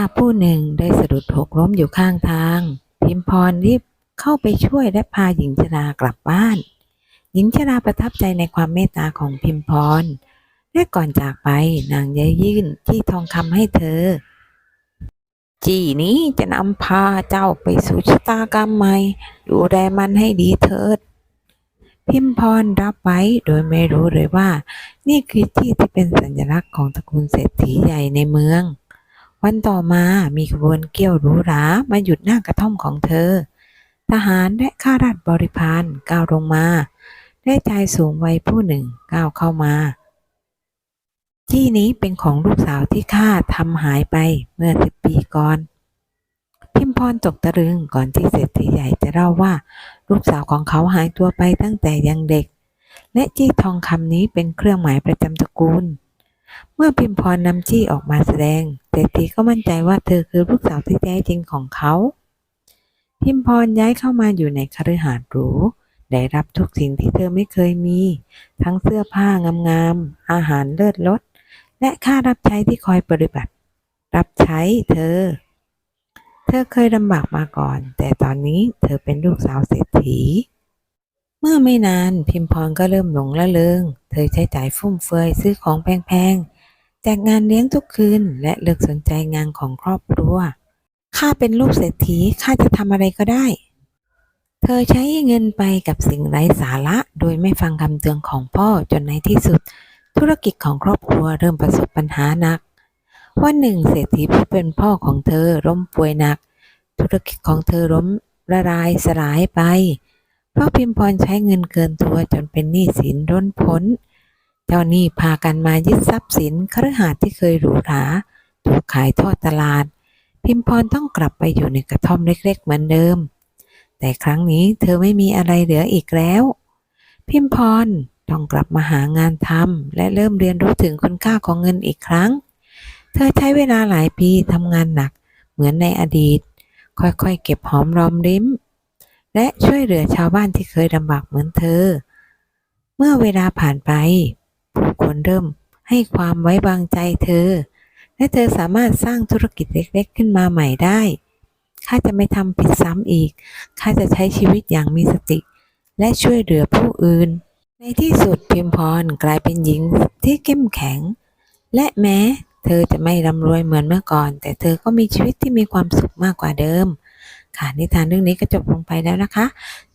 าผู้หนึ่งได้สะดุดหกล้มอยู่ข้างทาง พิมพรรีบเข้าไปช่วยและพาหญิงชรากลับบ้าน หญิงชราประทับใจในความเมตตาของพิมพร และก่อนจากไปนางได้ยื่นจี้ทองคำให้เธอ จี้นี้จะนำพาเจ้าไปสู่ชะตากรรมใหม่ ดูแลมันให้ดีเถิด พิมพรรับไว้โดยไม่รู้เลยว่า นี่คือที่ที่เป็นสัญลักษณ์ของตระกูลเศรษฐีใหญ่ในเมือง วันต่อมามีขบวนเกี้ยวหรูหรามาหยุดหน้ากระท่อมของเธอ ทหารและข้าราชบริพารก้าวลงมาและชายสูงวัยผู้หนึ่งก้าวเข้ามา ที่นี้เป็นของลูกสาวที่ข้าทำหายไปเมื่อสิบปีก่อน พิมพรตกตะลึงก่อนที่เศรษฐีใหญ่จะเล่าว่า ลูกสาวของเขาหายตัวไปตั้งแต่ยังเด็ก และจี้ทองคำนี้เป็นเครื่องหมายประจำตระกูล เมื่อพิมพรนำจี้ออกมาแสดงเศรษฐีก็มั่นใจว่าเธอคือลูกสาวที่แท้จริงของเขา พิมพรย้ายเข้ามาอยู่ในคฤหาสน์หรูได้รับทุกสิ่งที่เธอไม่เคยมี ทั้งเสื้อผ้างามๆ อาหารเลิศรส และค่ารับใช้ที่คอยปฏิบัติ รับใช้เธอ เธอเคยลำบากมาก่อน แต่ตอนนี้เธอเป็นลูกสาวเศรษฐี เมื่อไม่นานพิมพรก็เริ่มหลงละเริง เธอใช้จ่ายฟุ่มเฟือยซื้อของแพงๆแจกงานเลี้ยงทุกคืน และเลิกสนใจงานของครอบครัว ข้าเป็นลูกเศรษฐีข้าจะทำอะไรก็ได้ เธอใช้เงินไปกับสิ่งไร้สาระ โดยไม่ฟังคำเตือนของพ่อจนในที่สุด ธุรกิจของครอบครัวเริ่มประสบปัญหาหนัก วันหนึ่งเศรษฐีผู้เป็นพ่อของเธอล้มป่วยหนัก ธุรกิจของเธอล้มละลายสลายไป เพราะพิมพรใช้เงินเกินตัวจนเป็นหนี้สินร้นพ้น เจ้าหนี้พากันมายึดทรัพย์สินคฤหาสน์ที่เคยหรูหราถูกขายทอดตลาด พิมพรต้องกลับไปอยู่ในกระท่อมเล็กๆเหมือนเดิม แต่ครั้งนี้เธอไม่มีอะไรเหลืออีกแล้ว พิมพรต้องกลับมาหางานทำและเริ่มเรียนรู้ถึงคุณค่าของเงินอีกครั้ง เธอใช้เวลาหลายปีทำงานหนักเหมือนในอดีต ค่อยๆเก็บหอมรอมริม และช่วยเหลือชาวบ้านที่เคยลำบากเหมือนเธอ เมื่อเวลาผ่านไป ผู้คนเริ่มให้ความไว้วางใจเธอ และเธอสามารถสร้างธุรกิจเล็กๆ ขึ้นมาใหม่ได้ ข้าจะไม่ทำผิดซ้ำอีก ข้าจะใช้ชีวิตอย่างมีสติ และช่วยเหลือผู้อื่น ในที่สุดพิมพรกลายเป็นหญิงที่เข้มแข็ง และแม้เธอจะไม่ร่ำรวยเหมือนเมื่อก่อน แต่เธอก็มีชีวิตที่มีความสุขมากกว่าเดิม ค่ะนิทานเรื่องนี้ก็จบลงไปแล้วนะคะ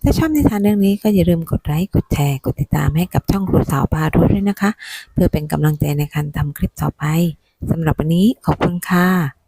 ถ้าชอบนิทานเรื่องนี้ก็อย่าลืมกดไลค์กดแชร์กดติดตามให้กับช่องครูสาวพาทุด้วยนะคะ เพื่อเป็นกำลังใจในการทำคลิปต่อไปสำหรับวันนี้ขอบคุณค่ะ